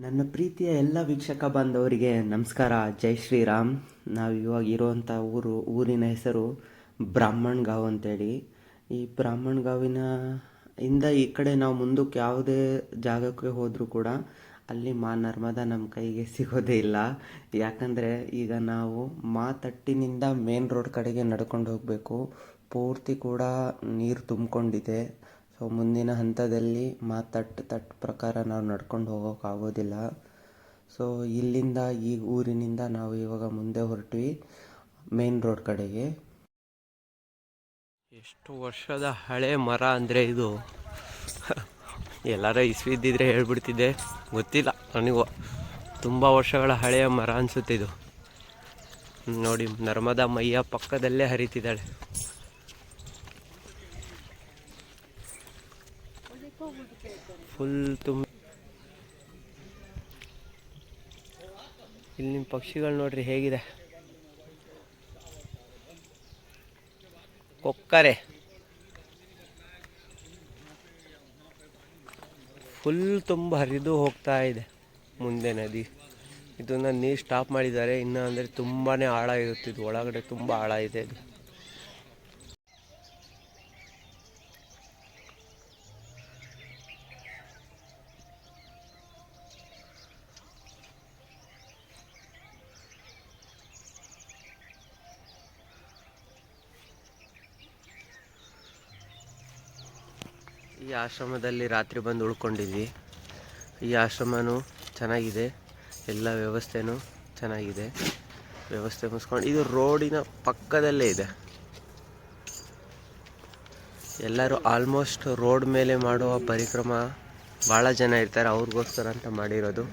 ನನ್ನ ಪ್ರೀತಿಯ ಎಲ್ಲ ವೀಕ್ಷಕ ಬಾಂಧವರಿಗೆ ನಮಸ್ಕಾರ. ಜೈ ಶ್ರೀರಾಮ್. ನಾವು ಇವಾಗ ಇರುವಂಥ ಊರು, ಊರಿನ ಹೆಸರು ಬ್ರಾಹ್ಮಣ್ ಗಾವ್ ಅಂತೇಳಿ. ಈ ಬ್ರಾಹ್ಮಣ್ ಗಾವಿನ ಇಂದ ಈ ಕಡೆ ನಾವು ಮುಂದಕ್ಕೆ ಯಾವುದೇ ಜಾಗಕ್ಕೆ ಹೋದರೂ ಕೂಡ ಅಲ್ಲಿ ಮಾ ನರ್ಮದಾ ನಮ್ಮ ಕೈಗೆ ಸಿಗೋದೇ ಇಲ್ಲ. ಯಾಕಂದರೆ ಈಗ ನಾವು ಮಾ ತಟ್ಟಿನಿಂದ ಮೇನ್ ರೋಡ್ ಕಡೆಗೆ ನಡ್ಕೊಂಡು ಹೋಗಬೇಕು. ಪೂರ್ತಿ ಕೂಡ ನೀರು ತುಂಬಿಕೊಂಡಿದೆ. ಸೊ ಮುಂದಿನ ಹಂತದಲ್ಲಿ ಮಾತಟ್ ತಟ್ ಪ್ರಕಾರ ನಾವು ನಡ್ಕೊಂಡು ಹೋಗೋಕ್ಕಾಗೋದಿಲ್ಲ ಸೊ ಇಲ್ಲಿಂದ ಈ ಊರಿನಿಂದ ನಾವು ಇವಾಗ ಮುಂದೆ ಹೊರಟ್ವಿ ಮೇನ್ ರೋಡ್ ಕಡೆಗೆ. ಎಷ್ಟು ವರ್ಷದ ಹಳೆ ಮರ ಅಂದರೆ ಇದು? ಎಲ್ಲಾರ ಇಸ್ವಿದ್ದಿದ್ರೆ ಹೇಳ್ಬಿಡ್ತಿದ್ದೆ. ಗೊತ್ತಿಲ್ಲ, ನನಗೂ ತುಂಬ ವರ್ಷಗಳ ಹಳೆಯ ಮರ ಅನಿಸುತ್ತೆ ಇದು. ನೋಡಿ, ನರ್ಮದಾ ಮೈಯ ಪಕ್ಕದಲ್ಲೇ ಹರಿತಿದ್ದಾಳೆ. ಫುಲ್ ತುಂಬ ಇಲ್ಲಿ ನಿಮ್ಮ ಪಕ್ಷಿಗಳು ನೋಡ್ರಿ ಹೇಗಿದೆ? ಕೊಕ್ಕರೆ. ಫುಲ್ ತುಂಬ ಹರಿದು ಹೋಗ್ತಾ ಇದೆ ಮುಂದೆ ನದಿ. ಇದನ್ನ ನೀರು ಸ್ಟಾಪ್ ಮಾಡಿದ್ದಾರೆ, ಇನ್ನು ಅಂದರೆ ತುಂಬಾ ಆಳ ಇರುತ್ತೆ ಇದು ಒಳಗಡೆ ತುಂಬ ಆಳ ಇದೆ ಇದು. ಈ ಆಶ್ರಮದಲ್ಲಿ ರಾತ್ರಿ ಬಂದು ಉಳ್ಕೊಂಡಿದ್ವಿ. ಈ ಆಶ್ರಮನೂ ಚೆನ್ನಾಗಿದೆ. ಎಲ್ಲ ವ್ಯವಸ್ಥೆನೂ ಚೆನ್ನಾಗಿದೆ. ವ್ಯವಸ್ಥೆ ಮುಗಿಸ್ಕೊಂಡು ಇದು ರೋಡಿನ ಪಕ್ಕದಲ್ಲೇ ಇದೆ. ಎಲ್ಲರೂ ಆಲ್ಮೋಸ್ಟ್ ರೋಡ್ ಮೇಲೆ ಮಾಡುವ ಪರಿಕ್ರಮ ಭಾಳ ಜನ ಇರ್ತಾರೆ. ಅವ್ರಿಗೋಸ್ಕರ ಅಂತ ಮಾಡಿರೋದು.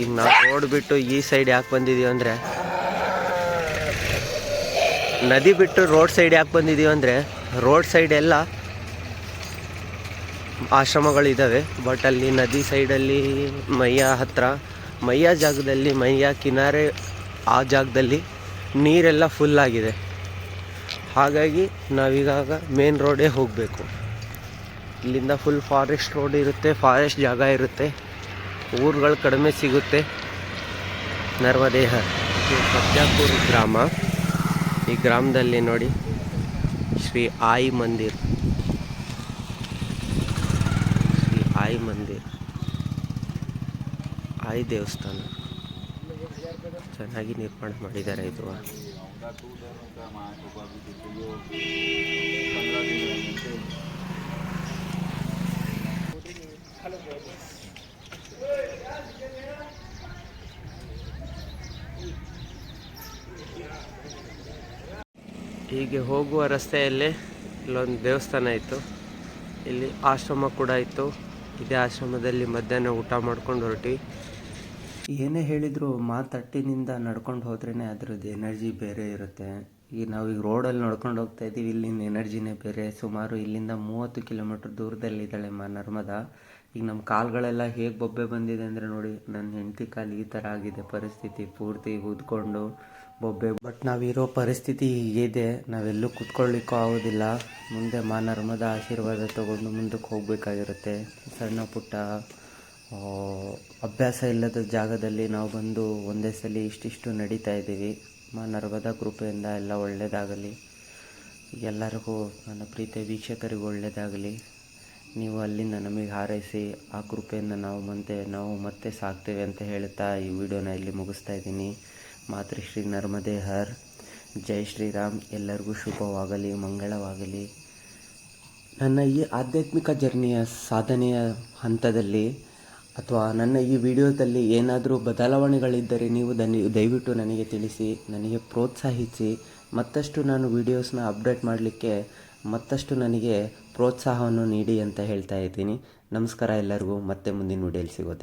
ಈಗ ನಾವು ರೋಡ್ ಬಿಟ್ಟು ಈ ಸೈಡ್ ಯಾಕೆ ಬಂದಿದ್ದೀವಿ ಅಂದರೆ, ನದಿ ಬಿಟ್ಟು ರೋಡ್ ಸೈಡ್ ಯಾಕೆ ಬಂದಿದ್ದೀವಿ ಅಂದರೆ, ರೋಡ್ ಸೈಡ್ ಎಲ್ಲ ಆಶ್ರಮಗಳಿದ್ದಾವೆ ಬಟ್ ಅಲ್ಲಿ ನದಿ ಸೈಡಲ್ಲಿ ಮೈಯ ಹತ್ರ, ಮೈಯ ಜಾಗದಲ್ಲಿ, ಮೈಯ ಕಿನಾರೆ ಆ ಜಾಗದಲ್ಲಿ ನೀರೆಲ್ಲ ಫುಲ್ ಆಗಿದೆ. ಹಾಗಾಗಿ ನಾವೀಗಾಗ ಮೇನ್ ರೋಡೇ ಹೋಗಬೇಕು. ಇಲ್ಲಿಂದ ಫುಲ್ ಫಾರೆಸ್ಟ್ ರೋಡ್ ಇರುತ್ತೆ ಫಾರೆಸ್ಟ್ ಜಾಗ ಇರುತ್ತೆ. ಊರುಗಳು ಕಡಿಮೆ ಸಿಗುತ್ತೆ. ನರ್ಮದೇಹ ಇದು ಸತ್ಯಾಪುರ ಗ್ರಾಮ. ಈ ಗ್ರಾಮದಲ್ಲಿ ನೋಡಿ ಶ್ರೀ ಆಯಿ ಮಂದಿರ್ ಶ್ರೀ ಆಯಿ ಮಂದಿರ್. ಆಯಿ ದೇವಸ್ಥಾನ. ಚೆನ್ನಾಗಿ ನಿರ್ಮಾಣ ಮಾಡಿದ್ದಾರೆ ಇದು. ಹೀಗೆ ಹೋಗುವ ರಸ್ತೆಯಲ್ಲೇ ಇಲ್ಲೊಂದು ದೇವಸ್ಥಾನ ಇತ್ತು. ಇಲ್ಲಿ ಆಶ್ರಮ ಕೂಡ ಇತ್ತು. ಇದೇ ಆಶ್ರಮದಲ್ಲಿ ಮಧ್ಯಾಹ್ನ ಊಟ ಮಾಡ್ಕೊಂಡು ಹೊರಟಿ. ಏನೇ ಹೇಳಿದರೂ ಮಾತಟ್ಟಿನಿಂದ ನಡ್ಕೊಂಡು ಹೋದ್ರೇ ಅದ್ರದ್ದು ಎನರ್ಜಿ ಬೇರೆ ಇರುತ್ತೆ. ಈಗ ನಾವು ಈಗ ರೋಡಲ್ಲಿ ನಡ್ಕೊಂಡು ಹೋಗ್ತಾ ಇದ್ದೀವಿ ಇಲ್ಲಿನ ಎನರ್ಜಿನೇ ಬೇರೆ. ಸುಮಾರು ಇಲ್ಲಿಂದ ಮೂವತ್ತು ಕಿಲೋಮೀಟ್ರ್ ದೂರದಲ್ಲಿದ್ದಾಳೆ ಮಾ, ನರ್ಮದಾ. ಈಗ ನಮ್ಮ ಕಾಲುಗಳೆಲ್ಲ ಹೇಗೆ ಬೊಬ್ಬೆ ಬಂದಿದೆ ಅಂದರೆ ನೋಡಿ ನನ್ನ ಹೆಂಡತಿ ಕಾಲು ಈ ಥರ ಆಗಿದೆ, ಪರಿಸ್ಥಿತಿ ಪೂರ್ತಿ ಊದ್ಕೊಂಡು ಬೊಬ್ಬೆ. ಬಟ್ ನಾವಿರೋ ಪರಿಸ್ಥಿತಿ ಹೀಗಿದೆ, ನಾವೆಲ್ಲೂ ಕುತ್ಕೊಳ್ಳಿಕ್ಕೂ ಆಗೋದಿಲ್ಲ. ಮುಂದೆ ಮಾ ನರ್ಮದ ಆಶೀರ್ವಾದ ತಗೊಂಡು ಮುಂದಕ್ಕೆ ಹೋಗಬೇಕಾಗಿರುತ್ತೆ. ಸಣ್ಣ ಪುಟ್ಟ ಅಭ್ಯಾಸ ಇಲ್ಲದ ಜಾಗದಲ್ಲಿ ನಾವು ಬಂದು ಒಂದೇ ಸಲ ಇಷ್ಟಿಷ್ಟು ನಡೀತಾ ಇದ್ದೀವಿ. ಮಾ ನರ್ಮದ ಕೃಪೆಯಿಂದ ಎಲ್ಲ ಒಳ್ಳೆಯದಾಗಲಿ ಎಲ್ಲರಿಗೂ ನನ್ನ ಪ್ರೀತಿಯ ವೀಕ್ಷಕರಿಗೂ ಒಳ್ಳೆಯದಾಗಲಿ ನೀವು ಅಲ್ಲಿಂದ ನಮಗೆ ಹಾರೈಸಿ, ಆ ಕೃಪೆಯಿಂದ ನಾವು ಮತ್ತೆ ನಾವು ಮತ್ತೆ ಸಾಕ್ತೇವೆ ಅಂತ ಹೇಳ್ತಾ ಈ ವಿಡಿಯೋನ ಇಲ್ಲಿ ಮುಗಿಸ್ತಾ ಇದ್ದೀನಿ. ಮಾತೃಶ್ರೀ ನರ್ಮದೇ ಹರ್. ಜೈ ಶ್ರೀರಾಮ್. ಎಲ್ಲರಿಗೂ ಶುಭವಾಗಲಿ, ಮಂಗಳವಾಗಲಿ. ನನ್ನ ಈ ಆಧ್ಯಾತ್ಮಿಕ ಜರ್ನಿಯ ಸಾಧನೆಯ ಹಂತದಲ್ಲಿ ಅಥವಾ ನನ್ನ ಈ ವಿಡಿಯೋದಲ್ಲಿ ಏನಾದರೂ ಬದಲಾವಣೆಗಳಿದ್ದರೆ ನೀವು ದನಿ ದಯವಿಟ್ಟು ನನಗೆ ತಿಳಿಸಿ, ನನಗೆ ಪ್ರೋತ್ಸಾಹಿಸಿ. ಮತ್ತಷ್ಟು ನಾನು ವಿಡಿಯೋಸ್ನ ಅಪ್ಡೇಟ್ ಮಾಡಲಿಕ್ಕೆ ಮತ್ತಷ್ಟು ನನಗೆ ಪ್ರೋತ್ಸಾಹವನ್ನು ನೀಡಿ ಅಂತ ಹೇಳ್ತಾ ಇದ್ದೀನಿ. ನಮಸ್ಕಾರ ಎಲ್ಲರಿಗೂ. ಮತ್ತೆ ಮುಂದಿನ ವಿಡಿಯೋಲಿ ಸಿಗೋದೆ.